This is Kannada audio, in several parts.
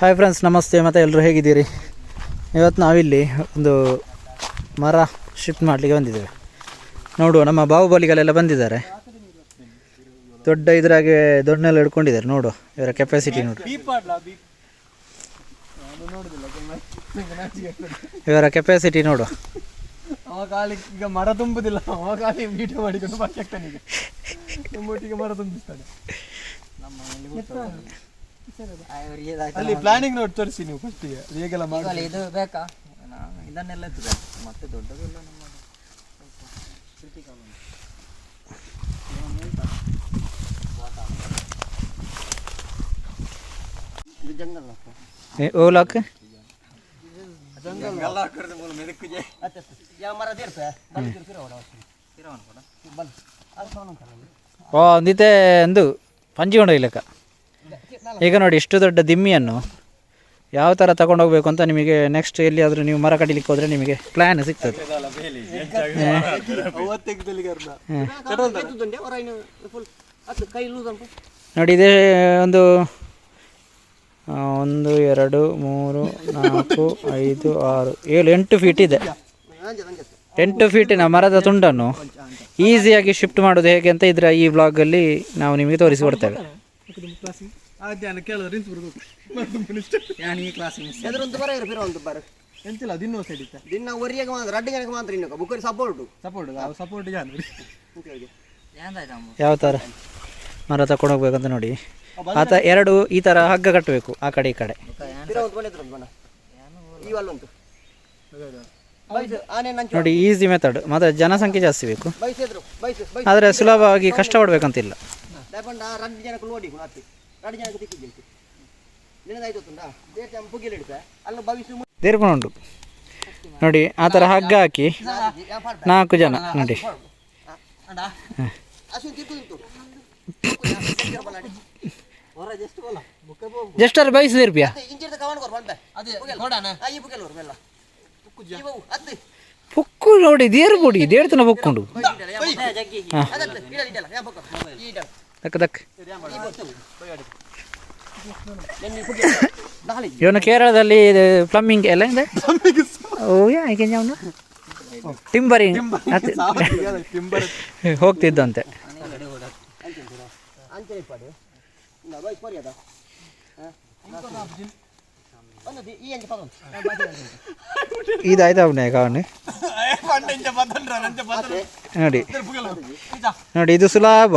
ಹಾಯ್ ಫ್ರೆಂಡ್ಸ್ ನಮಸ್ತೆ. ಮತ್ತು ಎಲ್ಲರೂ ಹೇಗಿದ್ದೀರಿ? ಇವತ್ತು ನಾವಿಲ್ಲಿ ಒಂದು ಮರ ಶಿಫ್ಟ್ ಮಾಡಲಿಕ್ಕೆ ಬಂದಿದ್ದೇವೆ. ನೋಡುವ, ನಮ್ಮ ಬಾಹುಬಲಿಗಳೆಲ್ಲ ಬಂದಿದ್ದಾರೆ. ದೊಡ್ಡ ಇದ್ರಾಗೆ ದೊಡ್ಡನೆಲ್ಲ ಹಿಡ್ಕೊಂಡಿದ್ದಾರೆ. ನೋಡುವ, ಇವರ ಕೆಪಾಸಿಟಿ ನೋಡು. ಇವರ ಕೆಪಾಸಿಟಿ ನೋಡು ಈಗ ಮರ ತುಂಬುದಿಲ್ಲ. ಮಾಡಿಕೊಂಡು ಮರ ತುಂಬಿಸ್ತಾನೆ. ಅಲ್ಲಿ ಪ್ಲಾನಿಂಗ್ ನೋಡಿ ತೋರಿಸಿ ನೀವು ಫಸ್ಟಿಗೆ ಹೇಗೆಲ್ಲ ಮಾಡಿ ಇದು ಬೇಕಾ? ನಾನು ಇದನ್ನೆಲ್ಲ ಎತ್ತುದು ಮತ್ತೆ ದೊಡ್ಡದೆಲ್ಲ ನಮ್ಮ ಜಂಗಲ್ ಓ ಲಾಕ್ ಯಾವ ಮರ ತೀರ್ಸ ಓ ಒಂದಿತ್ತೆ ಒಂದು ಪಂಜಿಕೊಂಡು ಲೆಕ್ಕ ಈಗ ನೋಡಿ, ಇಷ್ಟು ದೊಡ್ಡ ದಿಮ್ಮಿಯನ್ನು ಯಾವ ಥರ ತಗೊಂಡು ಹೋಗ್ಬೇಕು ಅಂತ ನಿಮಗೆ ನೆಕ್ಸ್ಟ್ ಎಲ್ಲಿಯಾದರೂ ನೀವು ಮರ ಕಡಿಲಿಕ್ಕೆ ಹೋದರೆ ನಿಮಗೆ ಪ್ಲ್ಯಾನ್ ಸಿಗ್ತದೆ. ನೋಡಿ, ಇದೇ ಒಂದು ಒಂದು, ಎರಡು, ಮೂರು, ನಾಲ್ಕು, ಐದು, ಆರು, ಏಳು, ಎಂಟು ಫೀಟ್ ಇದೆ. ಎಂಟು ಫೀಟಿನ ಮರದ ತುಂಡನ್ನು ಈಸಿಯಾಗಿ ಶಿಫ್ಟ್ ಮಾಡೋದು ಹೇಗೆ ಅಂತ ಇದರ ಈ ಬ್ಲಾಗಲ್ಲಿ ನಾವು ನಿಮಗೆ ತೋರಿಸಿಕೊಡ್ತೇವೆ ಆದ್ಯಾನ ಕೇಳಿದ್ರೆ ನಿಂತು ಬರ್ಬೇಕು ನಾನು ಈ ಕ್ಲಾಸ್ ಮಿಸ್ ಎದುರೊಂದು ಬರ ಇರು ಒಂದು ಬರ ಎಂತಿಲ್ಲ ದಿನ ಸಡಿತ ದಿನ ಒರಿಯಾಗ ಮಾತ್ರ ರಡ್ಡಿ ಜನಕ್ಕೆ ಮಾತ್ರ ಇನ್ನು ಬುಕ್ಕರಿ ಸಪೋರ್ಟ್ ಸಪೋರ್ಟ್ ಸಪೋರ್ಟ್ ಜಾನ್ ಯಾವ ಥರ ಮರ ತಕೊಂಡು ಹೋಗ್ಬೇಕಂತ ನೋಡಿ. ಆತ ಎರಡು ಈ ಥರ ಹಗ್ಗ ಕಟ್ಟಬೇಕು ಆ ಕಡೆ ಈ ಕಡೆ. ನೋಡಿ ಈಸಿ ಮೆಥಡ್ ಮಾತ್ರ ಜನಸಂಖ್ಯೆ ಜಾಸ್ತಿ ಬೇಕು. ಆದರೆ ಸುಲಭವಾಗಿ ಕಷ್ಟಪಡಬೇಕಂತಿಲ್ಲ. ದಯಪಂಡ ರಡ್ಡಿ ಜನಕ್ಕೆ ನೋಡಿ ನಾತಿ ರಡ್ಡಿ ಜನಕ್ಕೆ ತಿಕ್ಕಿದ್ದು ನಿನ್ನದಾಯ್ತು ತುಂಡ ದೇಶ ಪುಗಿಲ್ ಹಿಡಿತ ಅಲ್ಲ ಭವಿಷ್ಯ ನೋಡಿ ಆ ಥರ ಹಗ್ಗ ಹಾಕಿ ನಾಲ್ಕು ಜನ ನೋಡಿ. ಜಸ್ಟ್ ಬೋಲ? ಜಸ್ಟ್ ಅಲ್ಲಿ ಬೈಸ್ ರೂಪಾಯ ಇಂಚಿರ್ದ ಕವನ್ ಕೊರ್ ಬಂದ. ಅದೇ ಕೊಡಣ. ಆ ಈ ಪುಗೆಲ್ ಮೆಲ್ಲ. ಇವು ಹತ್ತು. ಪೊಕ್ಕು ನೋಡಿ ದೇರ್ ಬುಡಿ ದೇಡ್ತನ ಪೊಕ್ಕೊಂಡು ದಕ್ ನಾಳೆ ಇವನು ಕೇರಳದಲ್ಲಿ ಪ್ಲಂಬಿಂಗ್ ಎಲ್ಲ ಇದೆ? ಓ ಯಾಕೆ ಅವನು ಟಿಂಬರಿಂಗ್. ಟಿಂಬರ್ ಹೋಗ್ತಿದ್ದಂತೆ. ಇದಾಯ್ತು ಅವನೇ ಪದಂಡ್ರ ನೋಡಿ. ನೋಡಿ ಇದು ಸುಲಭ.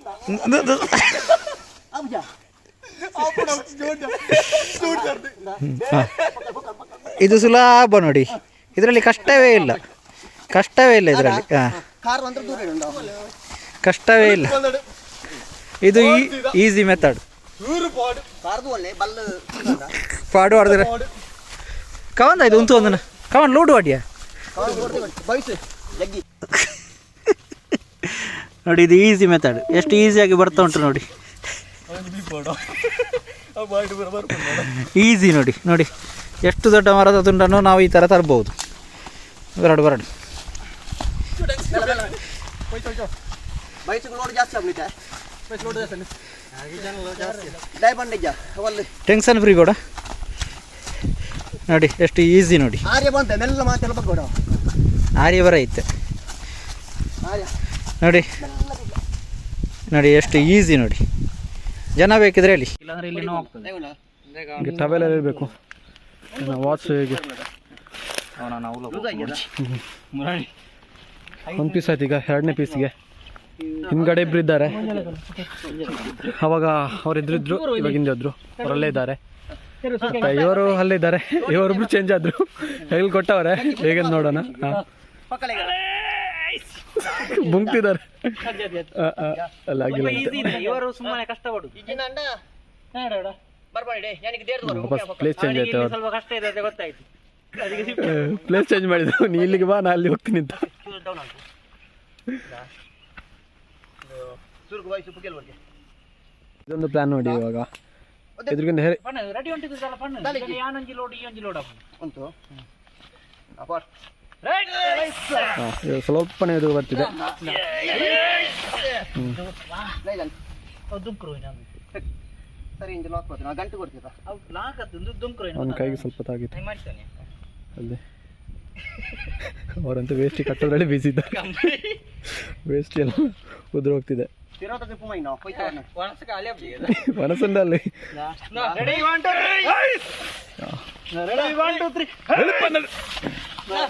ಇದು ಸುಲಭ ನೋಡಿ. ಇದರಲ್ಲಿ ಕಷ್ಟವೇ ಇಲ್ಲ. ಕಷ್ಟವೇ ಇಲ್ಲ ಇದರಲ್ಲಿ. ಕಷ್ಟವೇ ಇಲ್ಲ. ಇದು ಈಸಿ ಮೆಥಡ್ ಪಾಡು. ಆಡಿದ್ರೆ ಕವಂದ ಇದು ಉಂಟು ಒಂದನ ಕವನ್ ಲೂಡು ಆಡಿಯಾ ನೋಡಿ ಇದು ಈಸಿ ಮೆಥಡ್ ಎಷ್ಟು ಈಸಿಯಾಗಿ ಬರ್ತಾ ಉಂಟು ನೋಡಿ. ಈಸಿ ನೋಡಿ ನೋಡಿ. ಎಷ್ಟು ದೊಡ್ಡ ಮರದ ತುಂಡನ್ನು ನಾವು ಈ ಥರ ತರ್ಬೋದು. ಬರಡು ಬರಡು. ಟೆನ್ಷನ್ ಫ್ರೀ ಕೂಡ. ನೋಡಿ ಎಷ್ಟು ಈಸಿ ನೋಡಿ. ಆರ್ಯ ಬರ ಐತೆ. ನೋಡಿ. ನೋಡಿ ಎಷ್ಟು ಈಸಿ ನೋಡಿ. ಜನ ಬೇಕಿದ್ರೆ ಹೇಳಿ. ಇಲ್ಲಾಂದ್ರೆ ಇಲ್ಲಿ ನೋವು ಆಗ್ತದೆ. ಈಗ ಟವೆಲ್ ಇರಬೇಕು. ವಾಚ್ ಹೇಗೆ? ಒಂದು ಪೀಸ್ ಆಯ್ತು ಈಗ ಎರಡನೇ ಪೀಸ್ಗೆ ಹಿಂದ್ಗಡೆ ಇಬ್ರು ಇದ್ದಾರೆ. ಅವಾಗ ಅವರಿದ್ರು ಇದ್ರು ಇವಾಗ ಹಿಂದೆ ಹೋದ್ರು ಅವರಲ್ಲೇ ಇದ್ದಾರೆ. ಇವರು ಅಲ್ಲೇ ಇದ್ದಾರೆ. ಇವರೊಬ್ರು ಚೇಂಜ್ ಆದ್ರು. ಹೇಗೆ ಕೊಟ್ಟವ್ರೆ. ಹೇಗೆ ನೋಡೋಣ. ಬುಂಕ್ತಿದ್ದಾರೆ ಅಲ್ಲ ಆಗಿಲ್ಲ. ಇವರು ಸುಮ್ಮನೆ ಪ್ಲೇಸ್ ಚೇಂಜ್ ಆಯ್ತು. ಸ್ವಲ್ಪ ಕಷ್ಟ ಇದೆ ಅಂತ ಗೊತ್ತಾಯ್ತು. ಪ್ಲೇಸ್ ಚೇಂಜ್ ಮಾಡಿದ್ರು ನೀ ಇಲ್ಲಿಗೆ ಬಾ ನಾ ಅಲ್ಲಿ ಹೋಗ್ತೀನಿ ಅಂತ. ಇದೊಂದು ಪ್ಲಾನ್ ನೋಡಿ ಇವಾಗ. ಎದುರುಗಿಂದ ಹೇಳಿ. ರೆಡಿ ಪಣ್ಣ? ಯಾನೊಂಜಿ ಲೋಡ್ ಈ ಒಂಜಿ ಲೋಡ್ ಉಂಟು. ಹಾ, ಸ್ವಲ್ಪನೇ ಇದು ಬರ್ತಿದೆ. ಲೈಲನ್ ದುಂಕ್ರು ಸರಿ ಇಂಜಿನ್ ಹಾಕ್ಬೋದು ನಾವು ಗಂಟೆ ಕೊಡ್ತೀರಾ? ಅವು ನಾಲ್ಕತ್ತು ದುಂಕರು ಅವನ ಕೈಗೆ ಸ್ವಲ್ಪ ತಾಗಿತ್ತು. ಮಾಡ್ತಾನೆ. ಅಲ್ಲಿ. ಅವರಂತೂ ವೇಸ್ಟಿ ಕಟ್ಟೋದ್ರಲ್ಲಿ ಬಿಸಿ ಇದ್ದಾರೆ ವೇಸ್ಟ್ ಎಲ್ಲ ಉದುರು ಹೋಗ್ತಿದೆ. ಮನಸ್ಸಲ್ಲಿ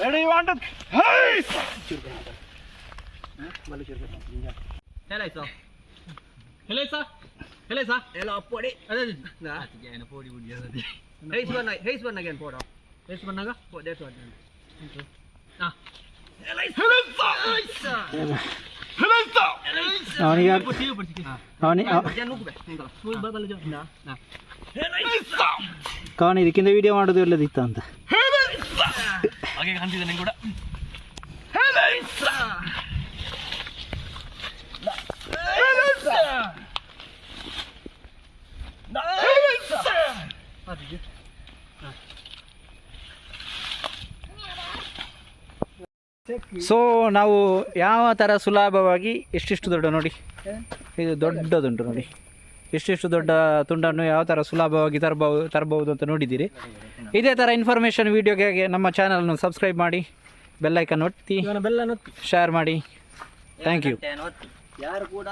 ready one two ready one two three ready one two ಹೇಳಾಯ್ತು ಹೇಳಾಯ್ತಾ ಹೇಳಾಯ್ತಾ ಎಲ್ಲ ಪೊಡಿ ಅದೇ ಏನು ಪೊಡಿ ಬುಡಿ ಅದೇ ಹೇಸ್ ಬನ್ನ ಹೇಸ್ ಬನ್ನಾಗ ಏನು ಪೋಡ ಹೇಸ್ ಬನ್ನಾಗ ದೇಟ್ ಹಾಂ ಅವನಿಗೆ ಅವನಿಗೆ ಕಾವನ್ ಇದಕ್ಕಿಂತ ವಿಡಿಯೋ ಮಾಡೋದು ಒಳ್ಳೇದಿತ್ತು ಅಂತ ಹಾಗೆ ಕಾಣ್ತಿದೆ ನಂಗೆ ಕೂಡ. ಸೊ ನಾವು ಯಾವ ಥರ ಸುಲಭವಾಗಿ ಎಷ್ಟಿಷ್ಟು ದೊಡ್ಡ ನೋಡಿ? ಇದು ದೊಡ್ಡದುಂಟು ನೋಡಿ. ಎಷ್ಟೆಷ್ಟು ದೊಡ್ಡ ತುಂಡನ್ನು ಯಾವ ಥರ ಸುಲಭವಾಗಿ ತರಬಹುದು ತರಬಹುದು ಅಂತ ನೋಡಿದ್ದೀರಿ. ಇದೇ ಥರ ಇನ್ಫಾರ್ಮೇಷನ್ ವೀಡಿಯೋಗೆ ನಮ್ಮ ಚಾನಲನ್ನು ಸಬ್ಸ್ಕ್ರೈಬ್ ಮಾಡಿ ಬೆಲ್ಲೈಕನ್ ಒತ್ತಿ ಶೇರ್ ಮಾಡಿ. ಥ್ಯಾಂಕ್ ಯು ಯಾರು ಕೂಡ